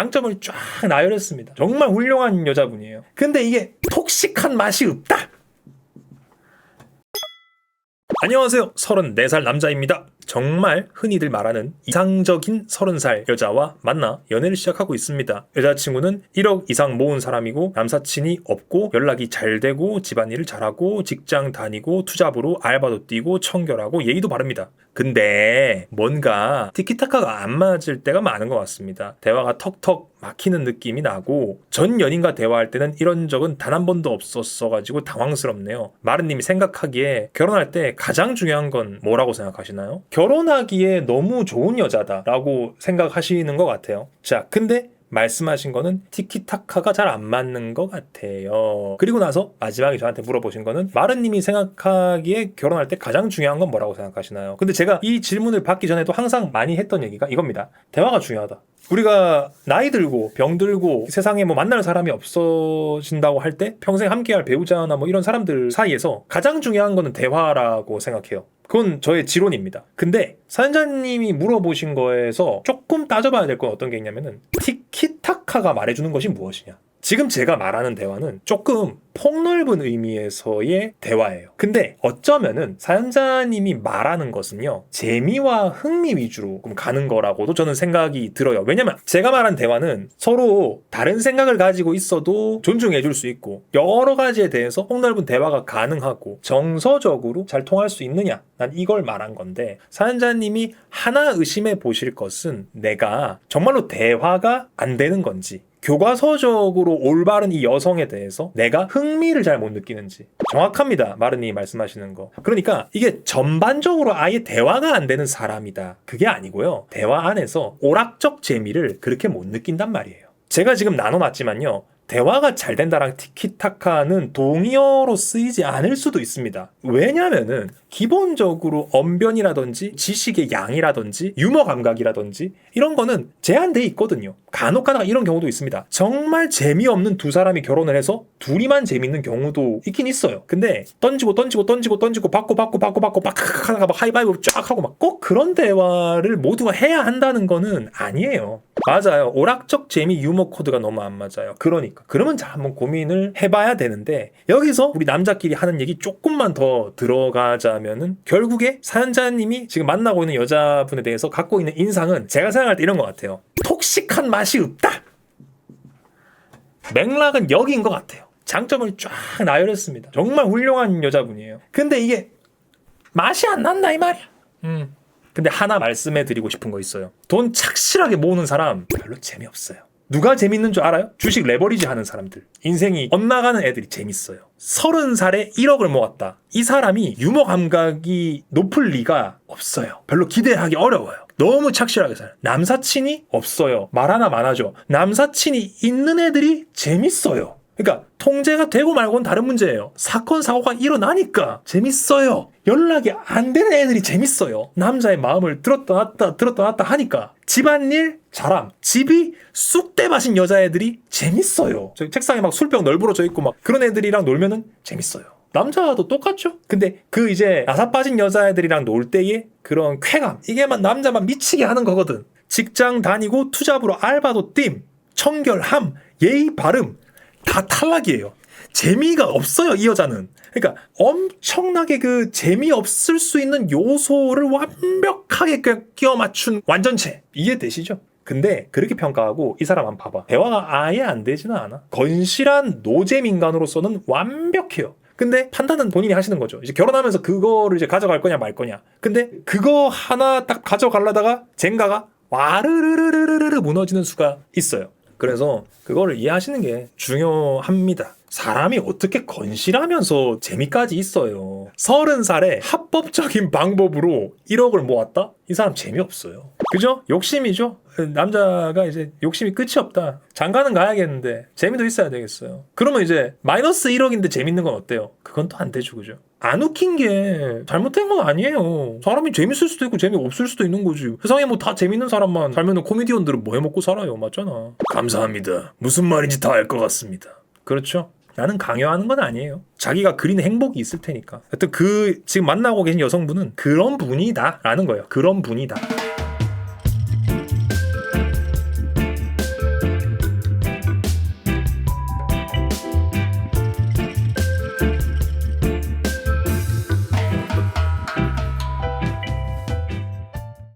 장점을 쫙 나열했습니다. 정말 훌륭한 여자분이에요. 근데 이게 톡식한 맛이 없다. 안녕하세요. 34살 남자입니다. 정말 흔히들 말하는 이상적인 30살 여자와 만나 연애를 시작하고 있습니다. 여자친구는 1억 이상 모은 사람이고 남사친이 없고 연락이 잘 되고 집안일을 잘하고 직장 다니고 투잡으로 알바도 뛰고 청결하고 예의도 바릅니다. 근데 뭔가 티키타카가 안 맞을 때가 많은 것 같습니다. 대화가 턱턱 막히는 느낌이 나고 전 연인과 대화할 때는 이런 적은 단 한 번도 없었어가지고 당황스럽네요. 마른님이 생각하기에 결혼할 때 가장 중요한 건 뭐라고 생각하시나요? 결혼하기에 너무 좋은 여자다라고 생각하시는 것 같아요. 자, 근데 말씀하신 거는 티키타카가 잘 안 맞는 것 같아요. 그리고 나서 마지막에 저한테 물어보신 거는 마른님이 생각하기에 결혼할 때 가장 중요한 건 뭐라고 생각하시나요? 근데 제가 이 질문을 받기 전에도 항상 많이 했던 얘기가 이겁니다. 대화가 중요하다. 우리가 나이 들고 병 들고 세상에 뭐 만날 사람이 없어진다고 할 때 평생 함께할 배우자나 뭐 이런 사람들 사이에서 가장 중요한 거는 대화라고 생각해요. 그건 저의 지론입니다. 근데 사연자님이 물어보신 거에서 조금 따져봐야 될 건 어떤 게 있냐면은 티키타카가 말해주는 것이 무엇이냐. 지금 제가 말하는 대화는 조금 폭넓은 의미에서의 대화예요. 근데 어쩌면은 사연자님이 말하는 것은요, 재미와 흥미 위주로 좀 가는 거라고도 저는 생각이 들어요. 왜냐면 제가 말한 대화는 서로 다른 생각을 가지고 있어도 존중해 줄 수 있고, 여러 가지에 대해서 폭넓은 대화가 가능하고, 정서적으로 잘 통할 수 있느냐? 난 이걸 말한 건데, 사연자님이 하나 의심해 보실 것은 내가 정말로 대화가 안 되는 건지, 교과서적으로 올바른 이 여성에 대해서 내가 흥미를 잘 못 느끼는지. 정확합니다. 마르니 말씀하시는 거. 그러니까 이게 전반적으로 아예 대화가 안 되는 사람이다. 그게 아니고요. 대화 안에서 오락적 재미를 그렇게 못 느낀단 말이에요. 제가 지금 나눠놨지만요 대화가 잘 된다랑 티키타카는 동의어로 쓰이지 않을 수도 있습니다. 왜냐면은 기본적으로 언변이라든지 지식의 양이라든지 유머 감각이라든지 이런 거는 제한돼 있거든요. 간혹 가다가 이런 경우도 있습니다. 정말 재미없는 두 사람이 결혼을 해서 둘이만 재밌는 경우도 있긴 있어요. 근데 던지고 던지고 던지고 던지고 받고 받고 받고 받고 막 하다가 막 하이바이브 쫙 하고 막 꼭 그런 대화를 모두가 해야 한다는 거는 아니에요. 맞아요. 오락적 재미 유머 코드가 너무 안 맞아요. 그러니까. 그러면 자 한번 고민을 해봐야 되는데 여기서 우리 남자끼리 하는 얘기 조금만 더 들어가자면은 결국에 사연자님이 지금 만나고 있는 여자분에 대해서 갖고 있는 인상은 제가 생각할 때 이런 것 같아요. 톡식한 맛이 없다. 맥락은 여기인 것 같아요. 장점을 쫙 나열했습니다. 정말 훌륭한 여자분이에요. 근데 이게 맛이 안 난다 이 말이야. 음. 근데 하나 말씀해 드리고 싶은 거 있어요. 돈 착실하게 모으는 사람 별로 재미없어요. 누가 재밌는 줄 알아요? 주식 레버리지 하는 사람들. 인생이 엇나가는 애들이 재밌어요. 서른 살에 1억을 모았다. 이 사람이 유머 감각이 높을 리가 없어요. 별로 기대하기 어려워요. 너무 착실하게 살아요. 남사친이 없어요. 말 하나 많아져. 남사친이 있는 애들이 재밌어요. 그러니까 통제가 되고 말고는 다른 문제예요. 사건 사고가 일어나니까 재밌어요. 연락이 안 되는 애들이 재밌어요. 남자의 마음을 들었다 놨다 들었다 놨다 하니까 집안일 잘함. 집이 쑥대 마신 여자애들이 재밌어요. 저 책상에 막 술병 널브러져 있고 막 그런 애들이랑 놀면은 재밌어요. 남자도 똑같죠? 근데 그 이제 나사 빠진 여자애들이랑 놀 때의 그런 쾌감 이게만 남자만 미치게 하는 거거든. 직장 다니고 투잡으로 알바도 띵, 청결함, 예의 바름 다 탈락이에요. 재미가 없어요, 이 여자는. 그러니까 엄청나게 그 재미없을 수 있는 요소를 완벽하게 끼워 맞춘 완전체. 이해되시죠? 근데 그렇게 평가하고 이 사람 한번 봐봐. 대화가 아예 안 되지는 않아. 건실한 노잼 인간으로서는 완벽해요. 근데 판단은 본인이 하시는 거죠. 이제 결혼하면서 그거를 이제 가져갈 거냐 말 거냐. 근데 그거 하나 딱 가져가려다가 젠가가 와르르르르르르 무너지는 수가 있어요. 그래서 그거를 이해하시는 게 중요합니다. 사람이 어떻게 건실하면서 재미까지 있어요. 서른 살에 합법적인 방법으로 1억을 모았다? 이 사람 재미없어요. 그죠? 욕심이죠? 남자가 이제 욕심이 끝이 없다. 장가는 가야겠는데 재미도 있어야 되겠어요. 그러면 이제 마이너스 1억인데 재밌는 건 어때요? 그건 또 안 되죠, 그죠? 안 웃긴 게 잘못된 건 아니에요. 사람이 재밌을 수도 있고 재미없을 수도 있는 거지. 세상에 뭐 다 재밌는 사람만 살면은 코미디언들은 뭐 해먹고 살아요. 맞잖아. 감사합니다. 무슨 말인지 다 알 것 같습니다. 그렇죠? 나는 강요하는 건 아니에요. 자기가 그린 행복이 있을 테니까. 하여튼 그 지금 만나고 계신 여성분은 그런 분이다라는 거예요. 그런 분이다.